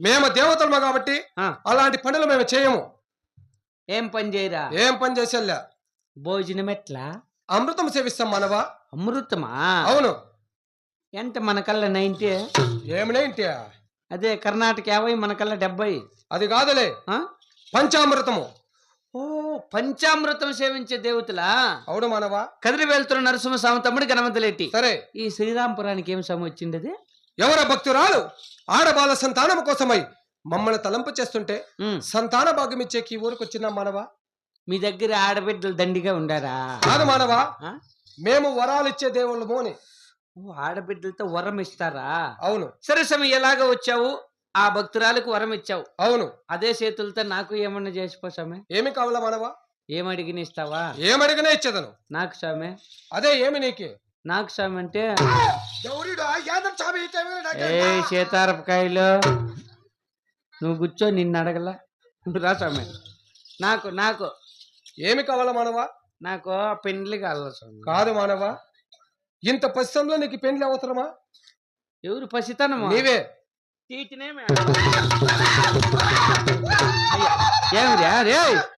మేము దేవతలము కాబట్టి అలాంటి పనులు మేము చేయము. ఏం పని చేయరా? ఏం పని చేసేలా భోజనం ఎట్లా అమృతం సేవిస్తాం మనవా? అమృతమా? అవును. ఎంత మన కల్లా నైన్టీ ఏమినేంటి అదే కర్ణాటక యాభై మన కల్లా డెబ్బై. అది కాదులే? పంచామృతము. ఓ పంచామృతం సేవించే దేవతలా? అవును మానవా. కదిరి వెళ్తున్న నరసింహస్వామి తమ్ముడు గణవంతులేటి సరే. ఈ శ్రీరాంపురానికి ఏం సమయం వచ్చింది అది ఎవర భక్తురాలు? ఆడబాల సంతానం కోసమై మమ్మల్ని తలంపు చేస్తుంటే సంతాన భాగ్యం ఇచ్చేకి ఊరికి వచ్చిన మానవా? మీ దగ్గర ఆడబిడ్డలు దండిగా ఉండారా? కాదు మానవా? మేము వరాలు ఇచ్చే దేవుళ్ళము అని. ఆడబిడ్డలతో వరం ఇస్తారా? అవును. సరే సమయం ఎలాగ వచ్చావు? ఆ భక్తురాలకు వరం ఇచ్చావు. అవును. అదే చేతులతో నాకు ఏమన్నా చేసిపో స్వామి. ఏమి కావాలా మానవా? ఏమడిగిన ఇస్తావా? ఏమడిగినా ఇచ్చేదను. నాకు స్వామి. అదే ఏమి నీకే? నాకు స్వామి అంటే. ఏ సీతారపకాయలు? నువ్వు కూర్చో నిన్ను అడగల. రా స్వామి. నాకు నాకు. ఏమి కావాలా మానవా? నాకు పెండ్లి కావాలి స్వామి. కాదు మానవా? ఇంత పశ్చిమంలో నీకు పెండ్లి అవసరమా? ఎవరు పసితనమా? నీవే. తీటినేమి ఏమిరా? రే